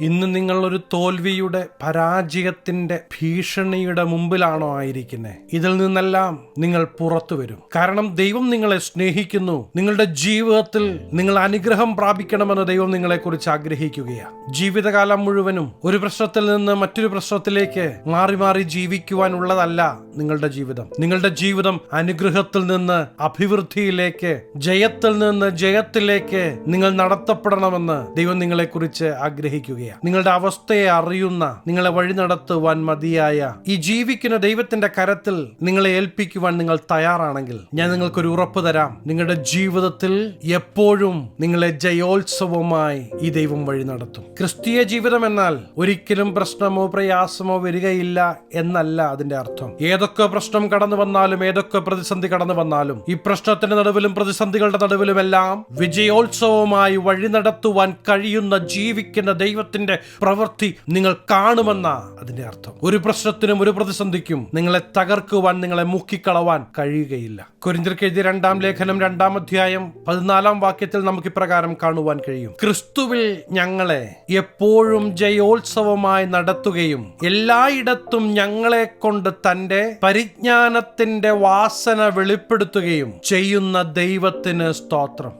ഇന്ന് നിങ്ങൾ ഒരു തോൽവിയുടെ പരാജയത്തിന്റെ ഭീഷണിയുടെ മുമ്പിലാണോ ആയിരിക്കുന്നത് ഇതിൽ നിന്നെല്ലാം നിങ്ങൾ പുറത്തു വരും. കാരണം ദൈവം നിങ്ങളെ സ്നേഹിക്കുന്നു. നിങ്ങളുടെ ജീവിതത്തിൽ നിങ്ങൾ അനുഗ്രഹം പ്രാപിക്കണമെന്ന് ദൈവം നിങ്ങളെക്കുറിച്ച് ആഗ്രഹിക്കുകയാണ് ജീവിതകാലം മുഴുവനും ഒരു പ്രശ്നത്തിൽ നിന്ന് മറ്റൊരു പ്രശ്നത്തിലേക്ക് മാറി മാറി ജീവിക്കുവാനുള്ളതല്ല നിങ്ങളുടെ ജീവിതം. നിങ്ങളുടെ ജീവിതം അനുഗ്രഹത്തിൽ നിന്ന് അഭിവൃദ്ധിയിലേക്ക് ജയത്തിൽ നിന്ന് ജയത്തിലേക്ക് നിങ്ങൾ നടത്തപ്പെടണമെന്ന് ദൈവം നിങ്ങളെക്കുറിച്ച് ആഗ്രഹിക്കുകയാണ് നിങ്ങളുടെ അവസ്ഥയെ അറിയുന്ന നിങ്ങളെ വഴി നടത്തുവാൻ മതിയായ ഈ ജീവിക്കുന്ന ദൈവത്തിന്റെ കരത്തിൽ നിങ്ങളെ ഏൽപ്പിക്കുവാൻ നിങ്ങൾ തയ്യാറാണെങ്കിൽ ഞാൻ നിങ്ങൾക്കൊരു ഉറപ്പ് തരാം. നിങ്ങളുടെ ജീവിതത്തിൽ എപ്പോഴും നിങ്ങളെ ജയോത്സവമായി ഈ ദൈവം വഴി നടത്തും. ക്രിസ്തീയ ജീവിതം എന്നാൽ ഒരിക്കലും പ്രശ്നമോ പ്രയാസമോ വരികയില്ല എന്നല്ല അതിന്റെ അർത്ഥം. ഏതൊക്കെ പ്രശ്നം കടന്നു വന്നാലും ഏതൊക്കെ പ്രതിസന്ധി കടന്നു വന്നാലും ഈ പ്രശ്നത്തിന്റെ നടുവിലും പ്രതിസന്ധികളുടെ നടുവിലുമെല്ലാം വിജയോത്സവമായി വഴി നടത്തുവാൻ കഴിയുന്ന ജീവിക്കുന്ന ദൈവത്തിന്റെ പ്രവൃത്തി നിങ്ങൾ കാണുമെന്ന അതിന്റെ അർത്ഥം. ഒരു പ്രശ്നത്തിനും ഒരു പ്രതിസന്ധിക്കും നിങ്ങളെ തകർക്കുവാൻ നിങ്ങളെ മുക്കിക്കളവാൻ കഴിയുകയില്ല. കുരിന്തിർക്ക് എഴുതിയ രണ്ടാം ലേഖനം രണ്ടാം അധ്യായം പതിനാലാം വാക്യത്തിൽ നമുക്ക് ഇപ്രകാരം കാണുവാൻ കഴിയും. ക്രിസ്തുവിൽ ഞങ്ങളെ എപ്പോഴും ജയോത്സവമായി നടത്തുകയും എല്ലായിടത്തും ഞങ്ങളെ കൊണ്ട് തന്റെ പരിജ്ഞാനത്തിന്റെ വാസന വെളിപ്പെടുത്തുകയും ചെയ്യുന്ന ദൈവത്തിന് സ്തോത്രം.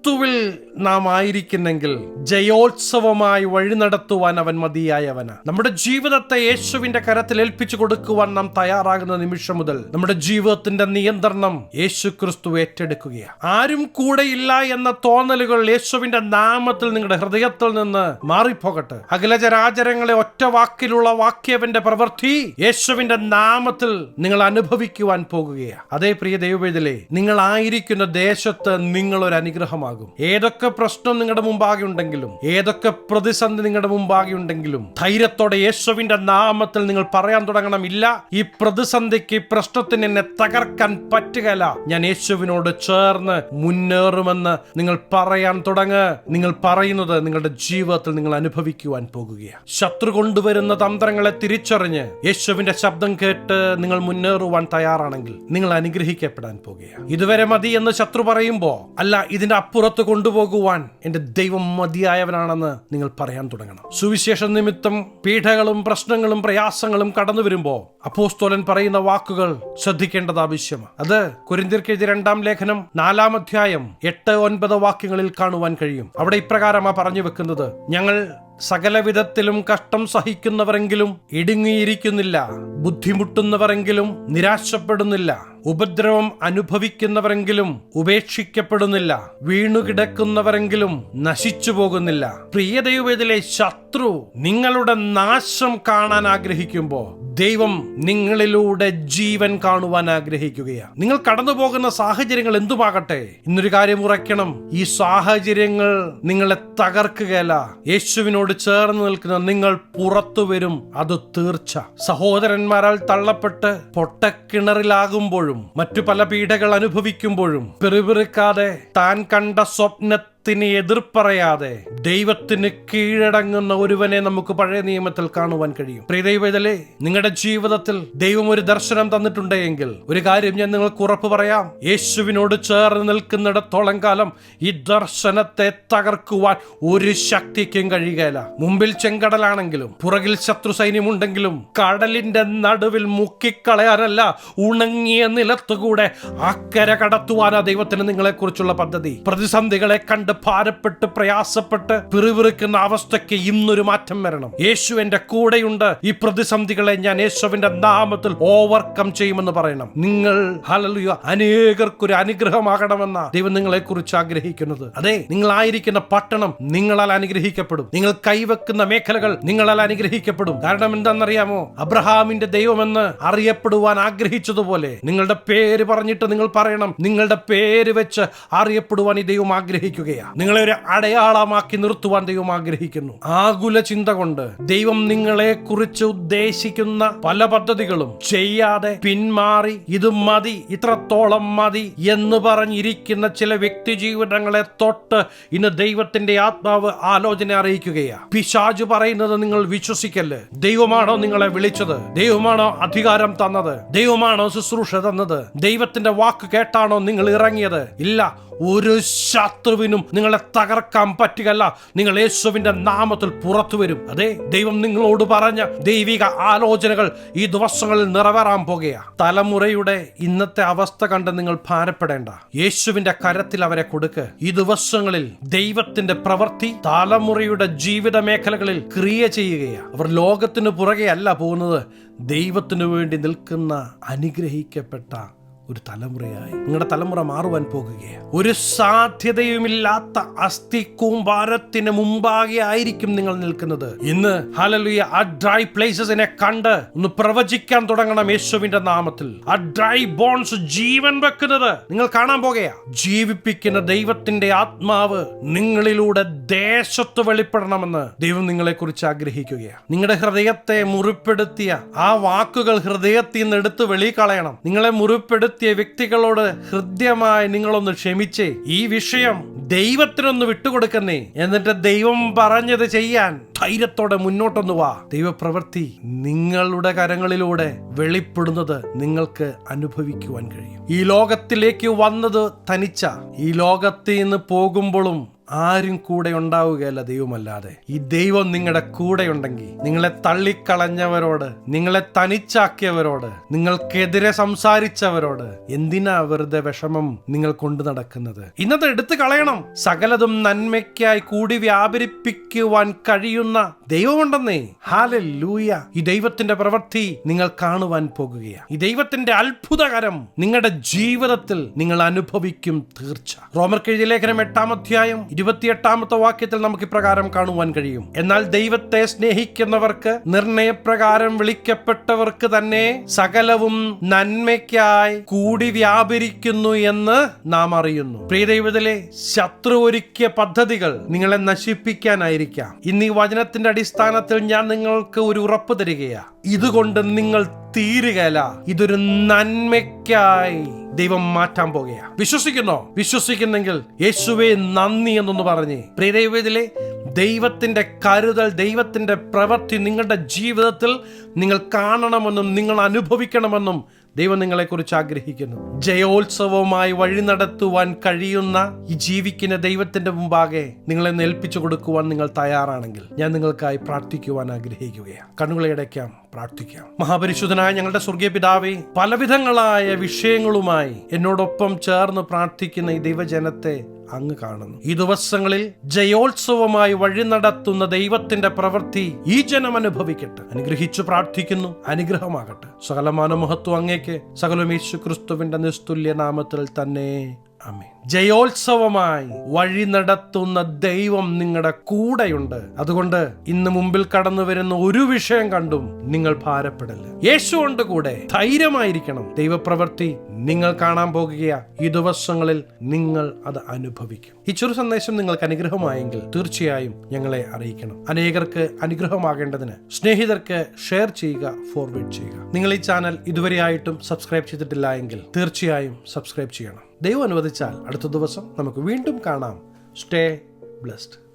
ക്രിസ്തുവിൽ നാം ആയിരിക്കുന്നെങ്കിൽ ജയോത്സവമായി വഴി നടത്തുവാൻ അവൻ മതിയായവന്. നമ്മുടെ ജീവിതത്തെ യേശുവിന്റെ കരത്തിൽ ഏൽപ്പിച്ചു കൊടുക്കുവാൻ നാം തയ്യാറാകുന്ന നിമിഷം മുതൽ നമ്മുടെ ജീവിതത്തിന്റെ നിയന്ത്രണം യേശു ക്രിസ്തു ഏറ്റെടുക്കുകയാണ് ആരും കൂടെയില്ല എന്ന തോന്നലുകൾ യേശുവിന്റെ നാമത്തിൽ നിങ്ങളുടെ ഹൃദയത്തിൽ നിന്ന് മാറിപ്പോകട്ടെ. അഖിലജരാചരങ്ങളെ ഒറ്റ വാക്കിലുള്ള വാക്യവന്റെ പ്രവൃത്തി യേശുവിന്റെ നാമത്തിൽ നിങ്ങൾ അനുഭവിക്കുവാൻ പോകുകയാണ് അതേ പ്രിയ ദൈവവേദലേ നിങ്ങളായിരിക്കുന്ന ദേശത്ത് നിങ്ങൾ ഒരു അനുഗ്രഹമാകും ഏതൊക്കെ പ്രശ്നം നിങ്ങളുടെ മുമ്പാകെ ഉണ്ടെങ്കിലും ഏതൊക്കെ പ്രതിസന്ധി നിങ്ങളുടെ മുമ്പാകെ ഉണ്ടെങ്കിലും ധൈര്യത്തോടെ യേശുവിന്റെ നാമത്തിൽ നിങ്ങൾ പറയാൻ തുടങ്ങണം ഇല്ല ഈ പ്രതിസന്ധിക്ക് പ്രശ്നത്തിന് എന്നെ തകർക്കാൻ പറ്റുകയില്ല. ഞാൻ യേശുവിനോട് ചേർന്ന് മുന്നേറുമെന്ന് നിങ്ങൾ പറയാൻ തുടങ്ങ്. നിങ്ങൾ പറയുന്നത് നിങ്ങളുടെ ജീവിതത്തിൽ നിങ്ങൾ അനുഭവിക്കുവാൻ പോകുകയാണ്. ശത്രു കൊണ്ടുവരുന്ന തന്ത്രങ്ങളെ തിരിച്ചറിഞ്ഞ് യേശുവിന്റെ ശബ്ദം കേട്ട് നിങ്ങൾ മുന്നേറുവാൻ തയ്യാറാണെങ്കിൽ നിങ്ങൾ അനുഗ്രഹിക്കപ്പെടാൻ പോകുകയാണ്. ഇതുവരെ മതി എന്ന് ശത്രു പറയുമ്പോ അല്ല ഇതിന്റെ അപ്പുറത്ത് കൊണ്ടുപോകുവാൻ എന്റെ ദൈവം മതിയായവനാണെന്ന് നിങ്ങൾ പറയാൻ തുടങ്ങണം. സുവിശേഷ നിമിത്തം പീഡകളും പ്രശ്നങ്ങളും പ്രയാസങ്ങളും കടന്നു വരുമ്പോൾ അപ്പോസ്തോലൻ പറയുന്ന വാക്കുകൾ ശ്രദ്ധിക്കേണ്ടത് ആവശ്യമാണ്. അത് കുരിന്തിർക്കെഴുതിയ രണ്ടാം ലേഖനം നാലാം അധ്യായം എട്ട് ഒൻപത് വാക്യങ്ങളിൽ കാണുവാൻ കഴിയും. അവിടെ ഇപ്രകാരമാ പറഞ്ഞു വെക്കുന്നത് ഞങ്ങൾ സകലവിധത്തിലും കഷ്ടം സഹിക്കുന്നവരെങ്കിലും ഇടുങ്ങിയിരിക്കുന്നില്ല ബുദ്ധിമുട്ടുന്നവരെങ്കിലും നിരാശപ്പെടുന്നില്ല ഉപദ്രവം അനുഭവിക്കുന്നവരെങ്കിലും ഉപേക്ഷിക്കപ്പെടുന്നില്ല വീണുകിടക്കുന്നവരെങ്കിലും നശിച്ചു പോകുന്നില്ല പ്രിയ ശത്രു നിങ്ങളുടെ നാശം കാണാൻ ആഗ്രഹിക്കുമ്പോ ദൈവം നിങ്ങളിലൂടെ ജീവൻ കാണുവാൻ ആഗ്രഹിക്കുകയാണ്. നിങ്ങൾ കടന്നു പോകുന്ന സാഹചര്യങ്ങൾ എന്തുമാകട്ടെ? ഇന്നൊരു കാര്യം ഉറയ്ക്കണം. ഈ സാഹചര്യങ്ങൾ നിങ്ങളെ തകർക്കുകയല്ല. യേശുവിനോട് ചേർന്ന് നിൽക്കുന്ന നിങ്ങൾ പുറത്തു വരും. അത് തീർച്ച. സഹോദരന്മാരാൽ തള്ളപ്പെട്ട് പൊട്ടക്കിണറിലാകുമ്പോഴും മറ്റു പല പീഡകൾ അനുഭവിക്കുമ്പോഴും പെറുപിറുക്കാതെ താൻ കണ്ട സ്വപ്ന ത്തിന് എതിർപ്പറയാതെ ദൈവത്തിന് കീഴടങ്ങുന്ന ഒരുവനെ നമുക്ക് പഴയ നിയമത്തിൽ കാണുവാൻ കഴിയും. പ്രിയദൈവതലേ നിങ്ങളുടെ ജീവിതത്തിൽ ദൈവം ഒരു ദർശനം തന്നിട്ടുണ്ടെങ്കിൽ ഒരു കാര്യം ഞാൻ നിങ്ങൾക്ക് ഉറപ്പ് പറയാം. യേശുവിനോട് ചേർന്ന് നിൽക്കുന്നിടത്തോളം കാലം ഈ ദർശനത്തെ തകർക്കുവാൻ ഒരു ശക്തിക്കും കഴിയുകയില്ല. മുമ്പിൽ ചെങ്കടലാണെങ്കിലും പുറകിൽ ശത്രു സൈന്യമുണ്ടെങ്കിലും കടലിന്റെ നടുവിൽ മുക്കിക്കളയാനല്ല ഉണങ്ങിയ നിലത്തുകൂടെ അക്കര കടത്തുവാനാ ദൈവത്തിന് നിങ്ങളെക്കുറിച്ചുള്ള പദ്ധതി. പ്രതിസന്ധികളെ കണ്ട് ഭാരപ്പെട്ട് പ്രയാസപ്പെട്ട് പിറുവിറുക്കുന്ന അവസ്ഥയ്ക്ക് ഇന്നൊരു മാറ്റം വരണം. യേശു എന്റെ കൂടെയുണ്ട്. ഈ പ്രതിസന്ധികളെ ഞാൻ യേശുവിന്റെ നാമത്തിൽ ഓവർകം ചെയ്യുമെന്ന് പറയണം. നിങ്ങൾ ഹലലുയ അനേകർക്കൊരു അനുഗ്രഹമാകണമെന്ന ദൈവം നിങ്ങളെ കുറിച്ച് ആഗ്രഹിക്കുന്നത്. അതെ നിങ്ങളായിരിക്കുന്ന പട്ടണം നിങ്ങളാൽ അനുഗ്രഹിക്കപ്പെടും. നിങ്ങൾ കൈവെക്കുന്ന മേഖലകൾ നിങ്ങളാൽ അനുഗ്രഹിക്കപ്പെടും. കാരണം എന്താണെന്നറിയാമോ? അബ്രഹാമിന്റെ ദൈവമെന്ന് അറിയപ്പെടുവാൻ ആഗ്രഹിച്ചതുപോലെ നിങ്ങളുടെ പേര് പറഞ്ഞിട്ട് നിങ്ങൾ പറയണം. നിങ്ങളുടെ പേര് വെച്ച് അറിയപ്പെടുവാൻ ഈ ദൈവം ആഗ്രഹിക്കുകയാണ്. നിങ്ങളെ ഒരു അടയാളമാക്കി നിർത്തുവാൻ ദൈവം ആഗ്രഹിക്കുന്നു. ആകുല ചിന്ത കൊണ്ട് ദൈവം നിങ്ങളെ കുറിച്ച് ഉദ്ദേശിക്കുന്ന പല പദ്ധതികളും ചെയ്യാതെ പിന്മാറി ഇത് മതി ഇത്രത്തോളം മതി എന്ന് പറഞ്ഞിരിക്കുന്ന ചില വ്യക്തി ജീവിതങ്ങളെ തൊട്ട് ഇന്ന് ദൈവത്തിന്റെ ആത്മാവ് ആലോചന അറിയിക്കുകയാണ് പിശാജ് പറയുന്നത് നിങ്ങൾ വിശ്വസിക്കല്ല്? ദൈവമാണോ നിങ്ങളെ വിളിച്ചത്? ദൈവമാണോ അധികാരം തന്നത്? ദൈവമാണോ ശുശ്രൂഷ തന്നത്? ദൈവത്തിന്റെ വാക്ക് കേട്ടാണോ നിങ്ങൾ ഇറങ്ങിയത്? ഇല്ല ഒരു ശത്രുവിനും നിങ്ങളെ തകർക്കാൻ പറ്റുകയല്ല. നിങ്ങൾ യേശുവിന്റെ നാമത്തിൽ പുറത്തു വരും. അതെ ദൈവം നിങ്ങളോട് പറഞ്ഞ ദൈവിക ആലോചനകൾ ഈ ദിവസങ്ങളിൽ നിറവേറാൻ പോകുകയാ. തലമുറയുടെ ഇന്നത്തെ അവസ്ഥ കണ്ട് നിങ്ങൾ ഭാരപ്പെടേണ്ട. യേശുവിന്റെ കരത്തിൽ അവരെ കൊടുക്ക്. ഈ ദിവസങ്ങളിൽ ദൈവത്തിന്റെ പ്രവൃത്തി തലമുറയുടെ ജീവിത മേഖലകളിൽ ക്രിയ ചെയ്യുകയാണ് അവർ ലോകത്തിന് പുറകെ അല്ല പോകുന്നത്. ദൈവത്തിനു വേണ്ടി നിൽക്കുന്ന അനുഗ്രഹിക്കപ്പെട്ട ഒരു തലമുറയായി. നിങ്ങളുടെ തലമുറ മാറുവാൻ പോകുകയാണ് ഒരു സാധ്യതയുമില്ലാത്ത അസ്ഥി കൂമ്പാരത്തിന് മുമ്പാകെ ആയിരിക്കും നിങ്ങൾ നിൽക്കുന്നത്. ഇന്ന് ഹലലുയ ആ ഡ്രൈ പ്ലേസസിനെ കണ്ട് ഒന്ന് പ്രവചിക്കാൻ തുടങ്ങണം യേശുവിന്റെ നാമത്തിൽ. ആ ഡ്രൈ ബോൺസ് ജീവൻ വെക്കുന്നത് നിങ്ങൾ കാണാൻ പോകുകയാ. ജീവിപ്പിക്കുന്ന ദൈവത്തിന്റെ ആത്മാവ് നിങ്ങളിലൂടെ ദേശത്ത് വെളിപ്പെടണമെന്ന് ദൈവം നിങ്ങളെ കുറിച്ച് ആഗ്രഹിക്കുകയാണ് നിങ്ങളുടെ ഹൃദയത്തെ മുറിപ്പെടുത്തിയ ആ വാക്കുകൾ ഹൃദയത്തിൽ നിന്ന് എടുത്ത് വെളി കളയണം. നിങ്ങളെ മുറിപ്പെടുത്തിയ വ്യക്തികളോട് ഹൃദ്യമായി നിങ്ങളൊന്ന് ക്ഷമിച്ചേ. ഈ വിഷയം ദൈവത്തിനൊന്ന് വിട്ടുകൊടുക്കുന്നേ. എന്നിട്ട് ദൈവം പറഞ്ഞത് ചെയ്യാൻ ധൈര്യത്തോടെ മുന്നോട്ടൊന്നു വാ. ദൈവപ്രവൃത്തി നിങ്ങളുടെ കരങ്ങളിലൂടെ വെളിപ്പെടുന്നത് നിങ്ങൾക്ക് അനുഭവിക്കുവാൻ കഴിയും. ഈ ലോകത്തിലേക്ക് വന്നത് തനിച്ച. ഈ ലോകത്തിൽ നിന്ന് പോകുമ്പോഴും ആരും കൂടെ ഉണ്ടാവുകയല്ല ദൈവമല്ലാതെ. ഈ ദൈവം നിങ്ങളുടെ കൂടെ ഉണ്ടെങ്കിൽ നിങ്ങളെ തള്ളിക്കളഞ്ഞവരോട് നിങ്ങളെ തനിച്ചാക്കിയവരോട് നിങ്ങൾക്കെതിരെ സംസാരിച്ചവരോട് എന്തിനാ വെറുതെ വിഷമം നിങ്ങൾ കൊണ്ടു നടക്കുന്നത്? ഇന്നത്തെ എടുത്തു കളയണം. സകലതും നന്മയ്ക്കായി കൂടി വ്യാപരിപ്പിക്കുവാൻ കഴിയുന്ന ദൈവമുണ്ടെന്നേ. ഹാല ലൂയ ഈ ദൈവത്തിന്റെ പ്രവൃത്തി നിങ്ങൾ കാണുവാൻ പോകുകയാണ്. ഈ ദൈവത്തിന്റെ അത്ഭുതകരം നിങ്ങളുടെ ജീവിതത്തിൽ നിങ്ങൾ അനുഭവിക്കും തീർച്ച. റോമർ കെഴുതിയ ലേഖനം എട്ടാം അധ്യായം ഇരുപത്തിയെട്ടാമത്തെ വാക്യത്തിൽ നമുക്ക് ഇപ്രകാരം കാണുവാൻ കഴിയും. എന്നാൽ ദൈവത്തെ സ്നേഹിക്കുന്നവർക്ക് നിർണയപ്രകാരം വിളിക്കപ്പെട്ടവർക്ക് തന്നെ സകലവും നന്മയ്ക്കായി കൂടി വ്യാപരിക്കുന്നു എന്ന് നാം അറിയുന്നു. പ്രിയദൈവത്തിലെ ശത്രു ഒരുക്കിയ പദ്ധതികൾ നിങ്ങളെ നശിപ്പിക്കാനായിരിക്കാം. ഇന്ന് ഈ വചനത്തിന്റെ അടിസ്ഥാനത്തിൽ ഞാൻ നിങ്ങൾക്ക് ഒരു ഉറപ്പ് തരികയാ ഇതുകൊണ്ട് നിങ്ങൾ തീരുകയല്ല. ഇതൊരു നന്മയ്ക്കായി ദൈവം മാറ്റാൻ പോകുകയാ. വിശ്വസിക്കുന്നോ? വിശ്വസിക്കുന്നെങ്കിൽ യേശുവെ നന്ദി എന്നൊന്ന് പറഞ്ഞ്. പ്രിയദൈവത്തിലെ ദൈവത്തിന്റെ കരുതൽ ദൈവത്തിന്റെ പ്രവൃത്തി നിങ്ങളുടെ ജീവിതത്തിൽ നിങ്ങൾ കാണണമെന്നും നിങ്ങൾ അനുഭവിക്കണമെന്നും ദൈവം നിങ്ങളെക്കുറിച്ച് ആഗ്രഹിക്കുന്നു. ജയോത്സവവുമായി വഴി നടത്തുവാൻ കഴിയുന്ന ഈ ജീവിക്കുന്ന ദൈവത്തിന്റെ മുമ്പാകെ നിങ്ങളെ നേൽപ്പിച്ചു കൊടുക്കുവാൻ നിങ്ങൾ തയ്യാറാണെങ്കിൽ ഞാൻ നിങ്ങൾക്കായി പ്രാർത്ഥിക്കുവാൻ ആഗ്രഹിക്കുകയാണ്. കണ്ണുകളെ അടയ്ക്കാം പ്രാർത്ഥിക്കാം. മഹാപരിശുദ്ധനായ ഞങ്ങളുടെ സ്വർഗീയ പിതാവേ പലവിധങ്ങളായ വിഷയങ്ങളുമായി എന്നോടൊപ്പം ചേർന്ന് പ്രാർത്ഥിക്കുന്ന ഈ ദൈവജനത്തെ അങ്ങ് കാണുന്നു. ഈ ദിവസങ്ങളിൽ ജയോത്സവമായി വഴി നടത്തുന്ന ദൈവത്തിന്റെ പ്രവൃത്തി ഈ ജനം അനുഭവിക്കട്ടെ. അനുഗ്രഹിച്ചു പ്രാർത്ഥിക്കുന്നു. അനുഗ്രഹമാകട്ടെ. സകലമാന മഹത്വം അങ്ങേക്ക്. സകലം യേശു ക്രിസ്തുവിന്റെ നിസ്തുല്യ നാമത്തിൽ തന്നെ. അമേ ജയോത്സവമായി വഴി നടത്തുന്ന ദൈവം നിങ്ങളുടെ കൂടെയുണ്ട്. അതുകൊണ്ട് ഇന്ന് മുമ്പിൽ കടന്നു വരുന്ന ഒരു വിഷയം കണ്ടും നിങ്ങൾ ഭാരപ്പെടല്ല യേശു ഉണ്ട് കൂടെ ധൈര്യമായിരിക്കണം. ദൈവപ്രവൃത്തി നിങ്ങൾ കാണാൻ പോകുക ഈ ദിവസങ്ങളിൽ നിങ്ങൾ അത് അനുഭവിക്കും. ഈ ചെറു സന്ദേശം നിങ്ങൾക്ക് അനുഗ്രഹമായെങ്കിൽ തീർച്ചയായും ഞങ്ങളെ അറിയിക്കണം. അനേകർക്ക് അനുഗ്രഹമാകേണ്ടതിന് സ്നേഹിതർക്ക് ഷെയർ ചെയ്യുക ഫോർവേഡ് ചെയ്യുക. നിങ്ങൾ ഈ ചാനൽ ഇതുവരെയായിട്ടും സബ്സ്ക്രൈബ് ചെയ്തിട്ടില്ല എങ്കിൽ തീർച്ചയായും സബ്സ്ക്രൈബ് ചെയ്യണം. ദൈവം അനുവദിച്ചാൽ അടുത്ത ദിവസം നമുക്ക് വീണ്ടും കാണാം. Stay blessed